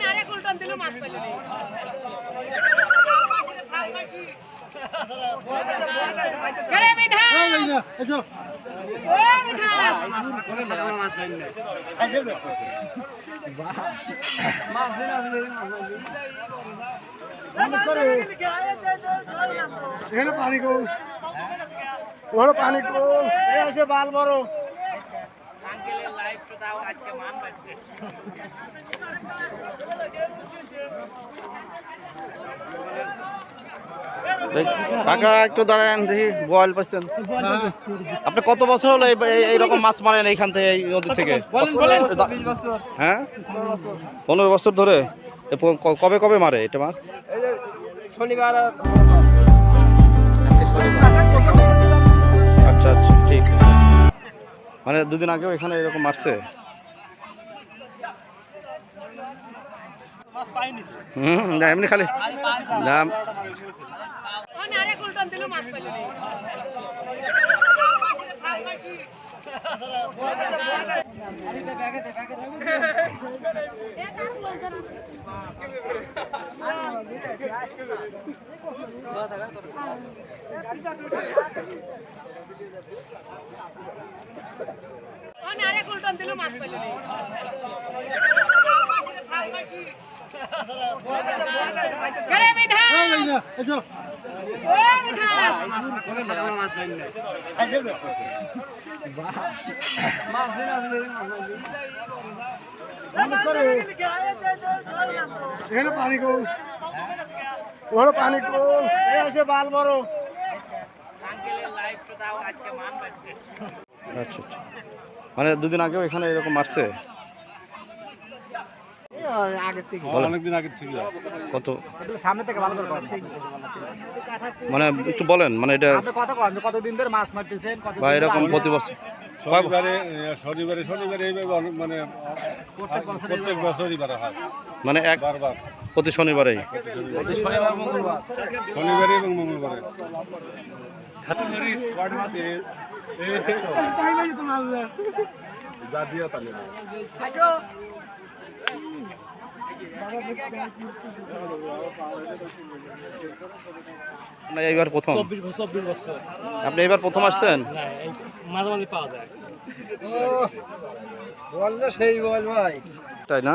মানে আরেক উল্টন দিল মাছ পাইল মিঠা! এখানে পানি ওখানে পানি কোল এ আসে বাল বড় কাকা একটু দাঁড়ান দেখি বয়েল পাচ্ছেন আপনি কত বছর হলো এই- এই- এইরকম মাছ মারেন এইখান থেকে এই নদী থেকে? হ্যাঁ? পনেরো বছর। ধরে? কবে কবে মারে এটা মাছ? শনিবার মানে দুদিন আগেও এখানে এরকম মারছে হুম না এমনি খালি। না এখানে পানি কোল ওখানে পানি কোল এ বাল বড়। আচ্ছা আচ্ছা। মানে দুদিন আগেও এখানে এরকম মারছে। অনেকদিন আগের থেকে। কত? সামনে থেকে ভালো করে মানে একটু বলেন মানে এটা কথা কন কতদিন ধরে মাছ মারতেছেন বা এরকম প্রতি বছর। শনিবারে শনিবারে শনিবারে এইভাবে মানে প্রত্যেক বছর প্রত্যেক বছরই বারা হয়। মানে এক বারবার। প্রতি শনিবারেই? শনিবার শনিবারে এবং মঙ্গলবারে। না এইবার প্রথম। আপনি এবার প্রথম আসছেন? মাঝে মাঝে পাওয়া যায়। বল না সেই বল ভাই। তাই না?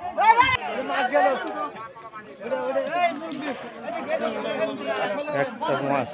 একটা মাছ।